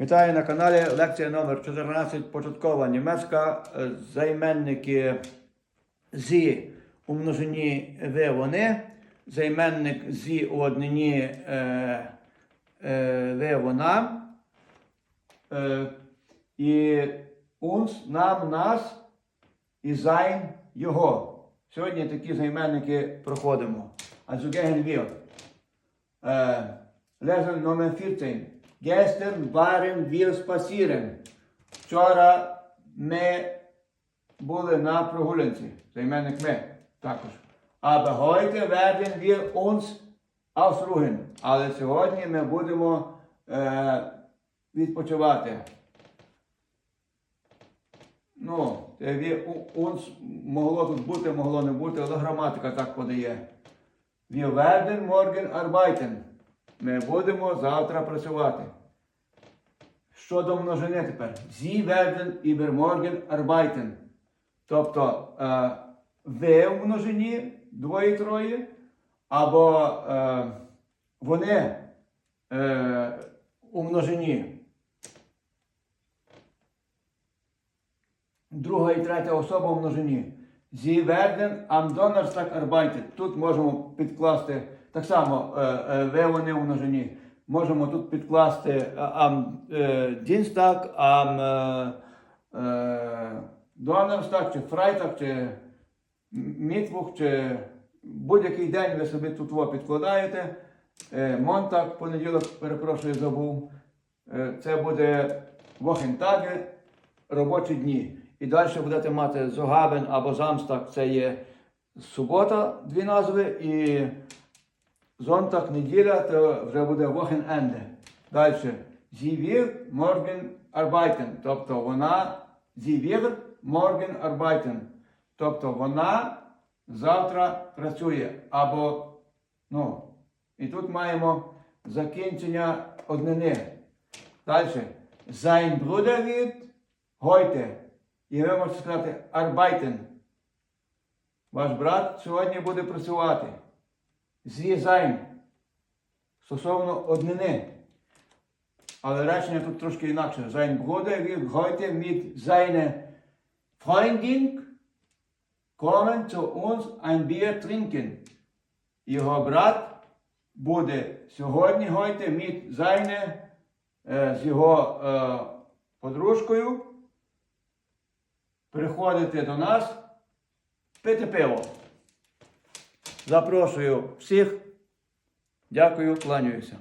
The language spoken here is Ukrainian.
Вітаю на каналі. Лекція номер 14. Початкова німецька. Е, Займенники зі у множині ви вони. Займенник зі у однині е, е, ви вона. Е, і uns, нам, нас і sein його. Сьогодні такі займенники проходимо. Gehen wir. Äh, Lesson Nummer 14. Gestern waren wir spazieren. Вчора ми були на прогулянці. Займенник ми також. Aber heute werden wir uns ausruhen. Але сьогодні ми будемо е, відпочивати. Ну, це uns могло тут бути, могло не бути, але граматика так подає. Wir werden morgen arbeiten. Ми будемо завтра працювати. Щодо множини тепер. Sie werden übermorgen arbeiten. Тобто е, ви в множині, двоє-троє, або е, вони е, у множині. Друга і третя особа у множині. Sie werden am Donnerstag arbeiten. Тут можемо підкласти так само е, е, ви вони у множині. Можемо тут підкласти е, am е, е, Donnerstag, чи Freitag, чи Мітвух, чи будь-який день ви собі тут підкладаєте. Монтак, понеділок, перепрошую, забув. Це буде Вохентаги, робочі дні. І далі будете мати Зогабен або Замстак, це є субота, дві назви, і Зонтак, неділя, то вже буде Wochenende. Далі. Wird morgen arbeiten. Тобто вона Sie wird morgen arbeiten. Тобто вона завтра працює. Або, ну, і тут маємо закінчення однини. Далі. Sein Bruder wird heute. І ви можете сказати arbeiten. Ваш брат сьогодні буде працювати. Sein. Стосовно однини. Але речення тут трошки інакше. Sein Bruder wird heute mit seiner Freundin kommen zu uns ein Bier trinken. Його брат буде сьогодні heute mit seiner, з його е, подружкою приходити до нас пити пиво. Запрошую всіх. Дякую, кланяюся.